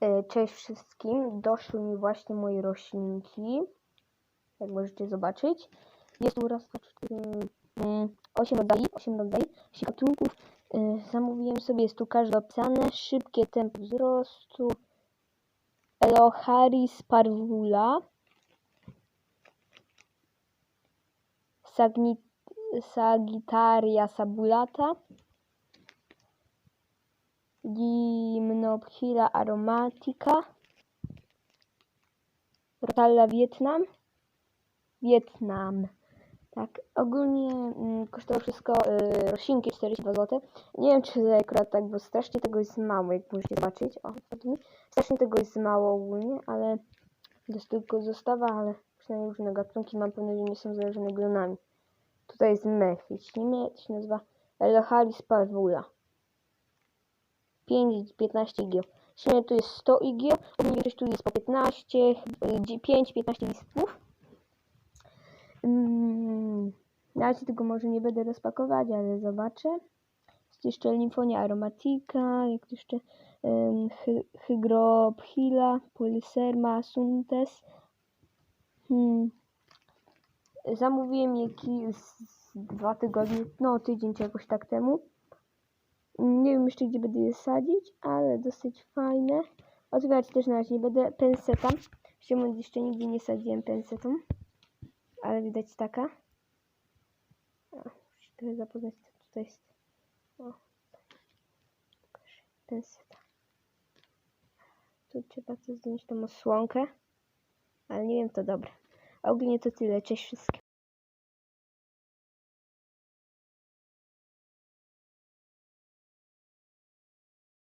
E, Cześć wszystkim. Doszły mi właśnie moje roślinki. Jak możecie zobaczyć. Jest tu raz, dwa, cztery, osiem rodzajów, osiem rodzajów gatunków. E, Zamówiłem sobie, jest tu każde opisane. Szybkie tempo wzrostu. Elocharis parvula. Sagittaria sabulata. Gymnophylla aromatica, Rotalla Vietnam, Wietnam. Tak, ogólnie mm, kosztowało wszystko y, roślinki 42 zł. Nie wiem, czy akurat tak, bo strasznie tego jest mało, jak możecie zobaczyć. O, strasznie tego jest mało ogólnie, ale to jest tylko zostawa, ale przynajmniej różne gatunki mam pewność, że nie są zależone glonami. Tutaj jest mech, ślimy, to się nazywa Elocharis parvula. 5, 15 igieł. Średnio tu jest 100 igieł, ogólnie większość tu jest po 15, 5, 15 listów. Mm, na razie tego może nie będę rozpakować, ale zobaczę. Jest jeszcze Limfonia aromatica, jak jeszcze um, hy, Hygrophylla, Polyserma suntes. Hmm. Zamówiłem je dwa tygodnie, no tydzień czy jakoś tak temu. Nie wiem jeszcze gdzie będę je sadzić, ale dosyć fajne. Otwierać też na razie nie będę. Penseta. Szczerze jeszcze nigdy nie sadziłem pensetą. Ale widać taka. Muszę trochę zapoznać co tutaj jest. O. Penseta. Tu trzeba to zdjąć tą osłonkę. Ale nie wiem to dobre. Ogólnie to tyle. Cześć wszystkim.